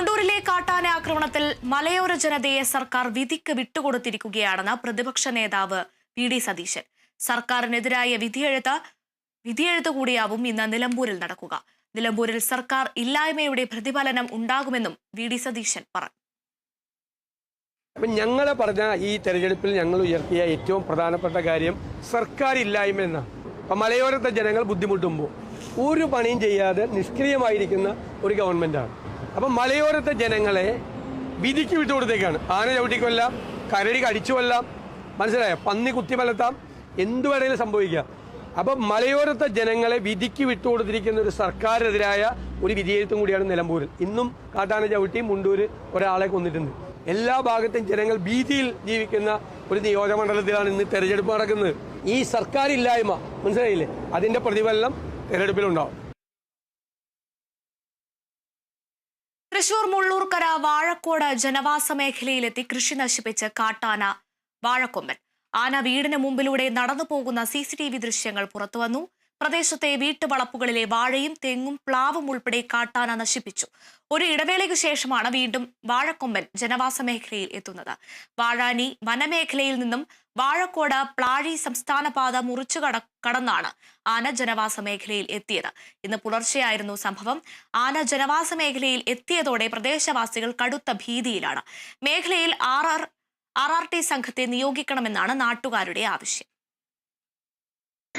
മുണ്ടൂരിലെ കാട്ടാന ആക്രമണത്തിൽ മലയോര ജനതയെ സർക്കാർ വിധിക്ക് വിട്ടുകൊടുത്തിരിക്കുകയാണെന്ന് പ്രതിപക്ഷ നേതാവ് വി ഡി സതീശൻ. സർക്കാരിനെതിരായ വിധിയെഴുത്ത് വിധിയെഴുത്ത് കൂടിയാവും ഇന്ന് നിലമ്പൂരിൽ നടക്കുക. നിലമ്പൂരിൽ സർക്കാർ ഇല്ലായ്മയുടെ പ്രതിഫലനം ഉണ്ടാകുമെന്നും വി ഡി സതീശൻ പറഞ്ഞു. അപ്പം ഞങ്ങളെ പറഞ്ഞ ഈ തെരഞ്ഞെടുപ്പിൽ ഞങ്ങൾ ഉയർത്തിയ ഏറ്റവും പ്രധാനപ്പെട്ട കാര്യം സർക്കാർ ഇല്ലായ്മ എന്നാണ് അപ്പം മലയോരത്തെ ജനങ്ങൾ ബുദ്ധിമുട്ടുമ്പോൾ ഒരു പണിയും ചെയ്യാതെ നിഷ്ക്രിയമായിരിക്കുന്ന ഒരു ഗവൺമെന്റാണ് അപ്പം മലയോരത്തെ ജനങ്ങളെ വിധിക്ക് വിട്ടുകൊടുത്തേക്കാണ്. ആന ചവിട്ടിക്കൊല്ലാം കരടി കടിച്ചു കൊല്ലാം. മനസ്സിലായോ? പന്നി കുത്തി മലത്താം എന്തു വേണേലും സംഭവിക്കാം. അപ്പം മലയോരത്തെ ജനങ്ങളെ വിധിക്ക് വിട്ടുകൊടുത്തിരിക്കുന്ന ഒരു സർക്കാരെതിരായ ഒരു വിധിയെഴുത്തും കൂടിയാണ് നിലമ്പൂരിൽ. ഇന്നും കാട്ടാന ചവിട്ടി മുണ്ടൂർ ഒരാളെ കൊന്നിട്ടുണ്ട്. എല്ലാ ഭാഗത്തും ജനങ്ങൾ ഭീതിയിൽ ജീവിക്കുന്ന ഒരു നിയോജകമണ്ഡലത്തിലാണ് ഇന്ന് തെരഞ്ഞെടുപ്പ് നടക്കുന്നത്. ഈ സർക്കാർ ഇല്ലായ്മ മനസ്സിലായില്ലേ? അതിന്റെ പ്രതിഫലനം തെരഞ്ഞെടുപ്പിലുണ്ടാവും. തൃശൂർ മുള്ളൂർക്കര വാഴക്കോട് ജനവാസ മേഖലയിലെത്തി കൃഷി നശിപ്പിച്ച് കാട്ടാന വാഴക്കൊമ്പൻ. ആന വീടിന് മുമ്പിലൂടെ നടന്നു പോകുന്ന സി സി ടി വി ദൃശ്യങ്ങൾ പുറത്തുവന്നു. പ്രദേശത്തെ വീട്ടുവളപ്പുകളിലെ വാഴയും തെങ്ങും പ്ലാവും ഉൾപ്പെടെ കാട്ടാന നശിപ്പിച്ചു. ഒരു ഇടവേളയ്ക്ക് ശേഷമാണ് വീണ്ടും വാഴക്കൊമ്പൻ ജനവാസ മേഖലയിൽ എത്തുന്നത്. വാഴാനി വനമേഖലയിൽ നിന്നും വാഴക്കോട് പ്ലാഴി സംസ്ഥാന പാത മുറിച്ചു കട കടന്നാണ് ആന ജനവാസ മേഖലയിൽ എത്തിയത്. ഇന്ന് പുലർച്ചെയായിരുന്നു സംഭവം. ആന ജനവാസ മേഖലയിൽ എത്തിയതോടെ പ്രദേശവാസികൾ കടുത്ത ഭീതിയിലാണ്. മേഖലയിൽ R R R R T സംഘത്തെ നിയോഗിക്കണമെന്നാണ് നാട്ടുകാരുടെ ആവശ്യം.